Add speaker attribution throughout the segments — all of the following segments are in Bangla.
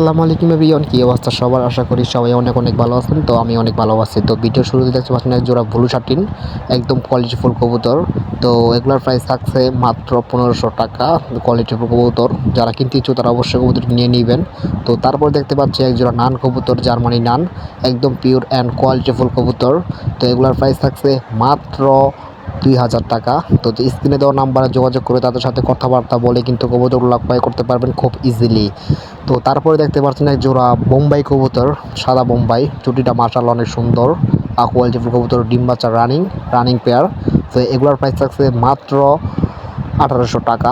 Speaker 1: আসসালামু আলাইকুম এভরিওয়ান, কি অবস্থা সবার? আশা করি সবাই অনেক অনেক ভালো আছেন, তো আমি অনেক ভালো আছি। তো ভিডিও শুরুতে দেখতে পাচ্ছেন এক জোড়া ব্লু শার্টিন, একদম কোয়ালিটিফুল কবুতর। তো এগুলোর প্রাইস থাকছে মাত্র পনেরোশো টাকা কোয়ালিটিফুল কবুতর। যারা কিনতে ইচ্ছুক তারা অবশ্যই কবুতর নিয়ে নেবেন। তো তারপর দেখতে পাচ্ছি এক জোড়া নান কবুতর, জার্মানি নান, একদম পিওর অ্যান্ড কোয়ালিটিফুল কবুতর। তো এগুলোর প্রাইস থাকছে মাত্র দুই হাজার টাকা। তো স্ক্রিনে দেওয়া নাম্বারে যোগাযোগ করে তাদের সাথে কথাবার্তা বলে কিন্তু কবুতরগুলো ক্রয় করতে পারবেন খুব ইজিলি তো তারপরে দেখতে পাচ্ছেন এক জোড়া বোম্বাই কবুতর, সাদা বোম্বাই। চুটিটা মার্শাল অনেক সুন্দর কোয়ালিটিফুল কবুতর, ডিম বাচ্চা রানিং রানিং পেয়ার তো এগুলোর প্রাইস থাকছে মাত্র আঠারোশো টাকা।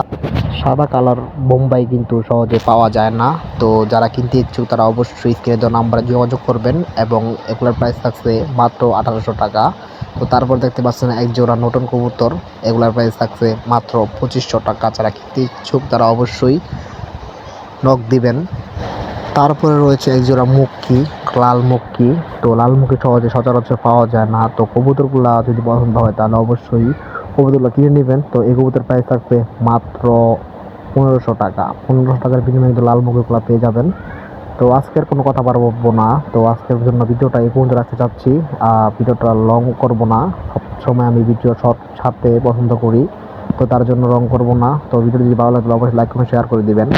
Speaker 1: সাদা কালার বোম্বাই কিন্তু সহজে পাওয়া যায় না। তো যারা কিনতে ইচ্ছুক তারা অবশ্যই স্ক্রিনে দেওয়া নাম্বারে যোগাযোগ করবেন এবং এগুলোর প্রাইস থাকছে মাত্র আঠারোশো টাকা। তো তারপর দেখতে পাচ্ছেন এক জোড়া নতুন কবুতর। এগুলার প্রাইস থাকছে মাত্র পঁচিশশো টাকা। কিনতে ইচ্ছুক তারা অবশ্যই নখ দিবেন। তারপরে রয়েছে এক জোড়া মুক্কি, লাল মুক্কি। তো লাল মুখী সহজে সচরাচর পাওয়া যায় না। তো কবুতরগুলা যদি পছন্দ হয় তাহলে অবশ্যই কবুতরগুলো কিনে নেবেন। তো এই কবুতর প্রাইস থাকবে মাত্র পনেরোশো টাকা। পনেরোশো টাকার বিনিময়ে কিন্তু লাল মুখীগুলো পেয়ে যাবেন। তো আজকের কোনো কথা পারব না। তো আজকের জন্য ভিডিওটা এই পর্যন্ত রাখতে চাচ্ছি। ভিডিওটা লং করব না। সব সময় আমি ভিডিও শর্ট ছাড়তে পছন্দ করি। তো তার জন্য রং করব না। তো ভিডিও যদি ভালো লাগলে অবশ্যই লাইক করে শেয়ার করে দিবেন।